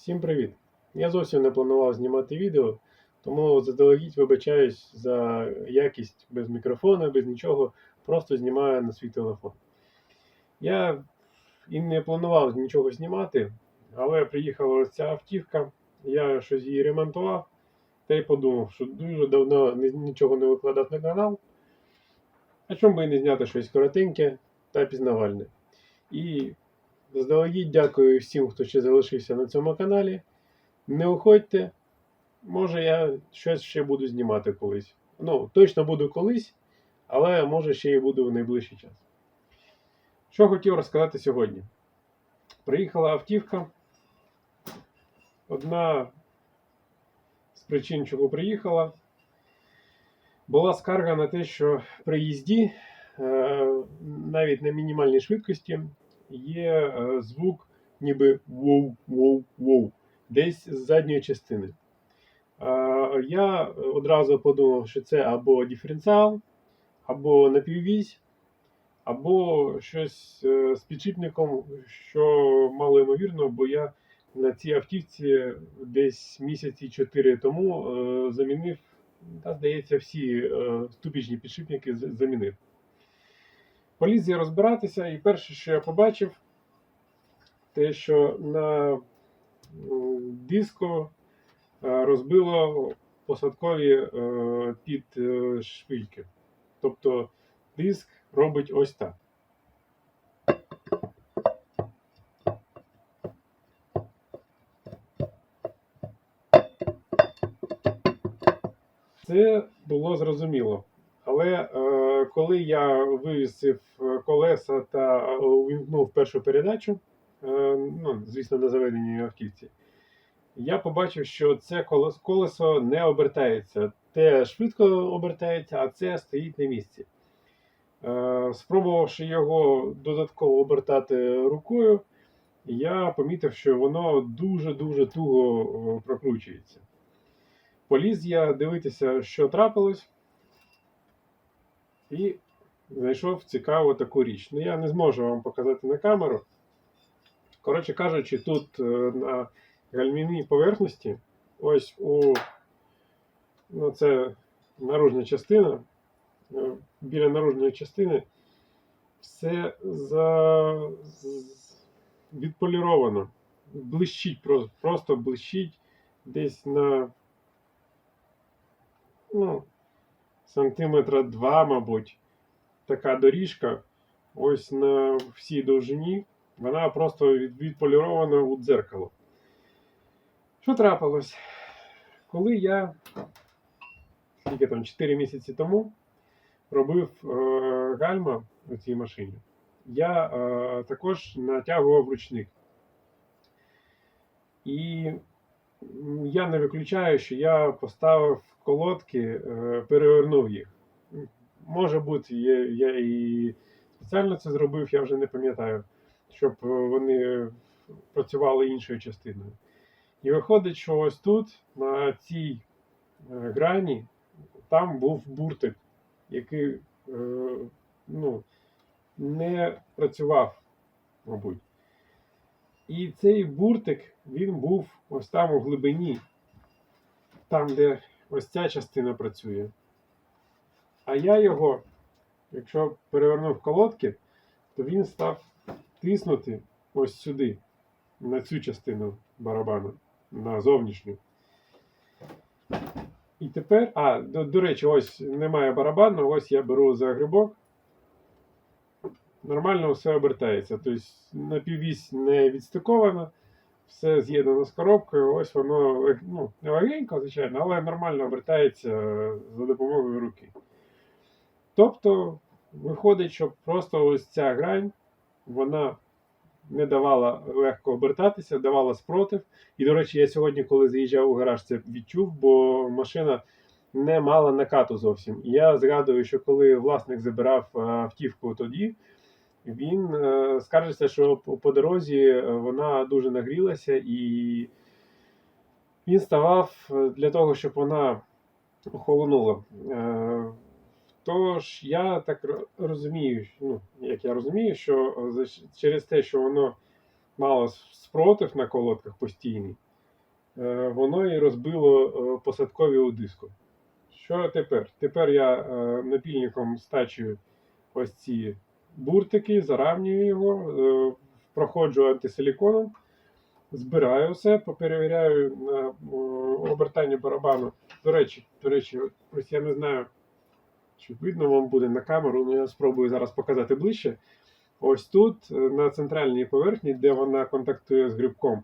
Всім привіт! Я зовсім не планував знімати відео, тому заздалегідь вибачаюсь за якість без мікрофона, без нічого, просто знімаю на свій телефон. Я і не планував нічого знімати, але приїхала ось ця автівка, я щось її ремонтував, та й подумав, що дуже давно нічого не викладав на канал. А чому би і не зняти щось коротеньке та пізнавальне. І Заздалегідь дякую всім, хто ще залишився на цьому каналі. Не уходьте. Може, я щось ще буду знімати колись. Ну, точно буду колись, але може ще і буду в найближчий час. Що хотів розказати сьогодні? Приїхала автівка. Одна з причин, чого приїхала, була скарга на те, що при їзді, е, навіть на мінімальній швидкості, є е, звук ніби воу-воу-воу, десь з задньої частини. Я одразу подумав, що це або диференціал, або напіввісь, або щось е, з підшипником, що мало ймовірно, бо я на цій автівці десь місяці 4 тому е, замінив, та, здається, всі ступічні підшипники замінив. Поліз я розбиратися, і перше, що я побачив, те, що на диску е, розбило посадкові е, під е, шпильки. Тобто диск робить ось так. Це було зрозуміло. Але коли я вивісив е, колеса та е, увімкнув першу передачу, е, ну, звісно, на заведеній автівці, я побачив, що це колесо не обертається. Те швидко обертається, а це стоїть на місці. Спробувавши його додатково обертати рукою, я помітив, що воно дуже-дуже туго прокручується. Поліз я дивитися, що трапилось, і знайшов цікаву таку річ. Ну, я не зможу вам показати на камеру. Коротше кажучи, тут е, на гальмівній поверхності, ось у ну, це наружна частина, е, біля наружної частини все за... відполіровано. Блищить, просто блищить десь на ну, сантиметра два, мабуть, така доріжка. Ось на всій довжині. Вона просто відполірована у дзеркало. Що трапилось? Коли я скільки там 4 місяці тому робив е, гальма у цій машині, я е, також натягував ручник. І я не виключаю, що я поставив колодки, е, перевернув їх. Може бути, я, і спеціально це зробив, я вже не пам'ятаю, щоб е, вони працювали іншою частиною. І виходить, що ось тут, на цій е, грані, там був буртик, який ну, не працював, мабуть. І цей буртик, він був ось там у глибині, там, де ось ця частина працює. А я його, якщо перевернув колодки, то він став тиснути ось сюди, на цю частину барабану, на зовнішню. І тепер, а, до, до речі, ось немає барабану, ось я беру за грибок. Нормально все обертається. Тобто напіввісь не відстикована, все з'єднано з коробкою, ось воно ну, не легенько, звичайно, але нормально обертається за допомогою руки. Тобто, виходить, що просто ось ця грань, вона не давала легко обертатися, давала спротив. І, до речі, я сьогодні, коли заїжджав у гараж, це відчув, бо машина не мала накату зовсім. І я згадую, що коли власник забирав е, автівку тоді, він е, скаржився, що по, дорозі е, вона дуже нагрілася, і він ставав е, для того, щоб вона охолонула. Тож я так розумію, ну, як я розумію, що через те, що воно мало спротив на колодках постійний, воно і розбило посадкові у диску. Що тепер? Тепер я напільником стачую ось ці буртики, заравнюю його, е, проходжу антисиліконом, збираю все, поперевіряю на обертання барабану. До речі, до речі, ось я не знаю, чи видно вам буде на камеру, але я спробую зараз показати ближче. Ось тут, е, на центральній поверхні, де вона контактує з грибком,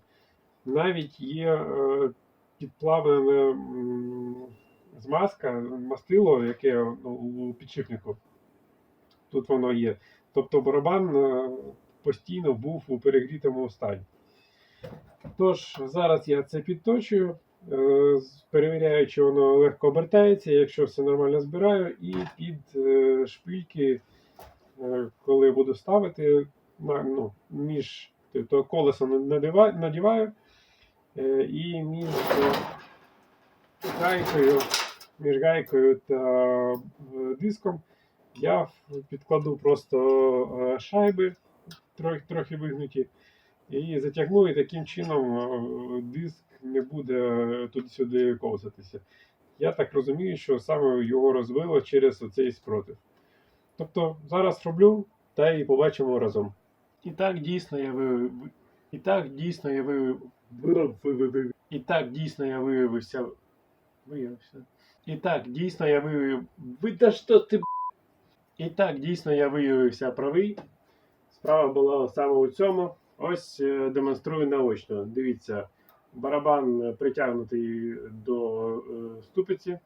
навіть є е, підплавлене змазка, мастило, яке ну, у підшипнику. Тут воно є. Тобто барабан е, постійно був у перегрітому стані. Тож, зараз я це підточую, е, перевіряю, чи воно легко обертається, якщо все нормально збираю, і під е, шпильки, коли буду ставити, ну, між тобто колесо надіваю, і між гайкою, між гайкою та диском я підкладу просто е, шайби трохи, трохи вигнуті і затягну, і таким чином е, диск не буде туди-сюди ковзатися. Я так розумію, що саме його розвило через оцей спротив. Тобто зараз роблю та і побачимо разом. І так дійсно я виявив. І так дійсно я виявив. І так дійсно я виявився. Виявився. І так дійсно я виявив. Ви та що ти? І так дійсно я виявився правий. Справа була саме у цьому. Ось е, демонструю наочно. Дивіться, барабан е, притягнутий до е, ступиці.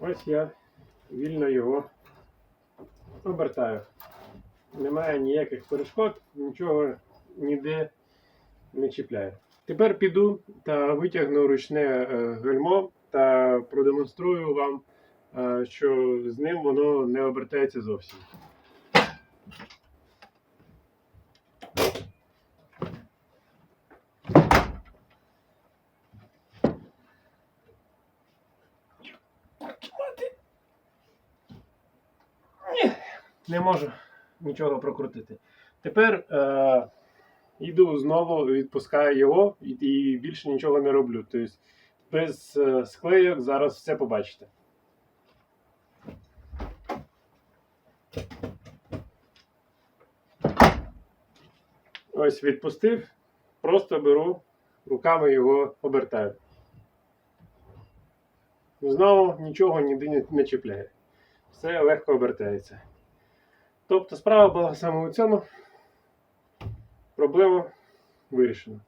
Ось я вільно його обертаю. Немає ніяких перешкод, нічого ніде не чіпляє. Тепер піду та витягну ручне гальмо та продемонструю вам, що з ним воно не обертається зовсім. Не можу нічого прокрутити. Тепер е, йду знову, відпускаю його і, і більше нічого не роблю. Тобто без е, склейок зараз все побачите. Ось відпустив, просто беру, руками його обертаю. Знову нічого ніде не, чіпляє. Все легко обертається. Тобто справа була саме у цьому. Проблема вирішена.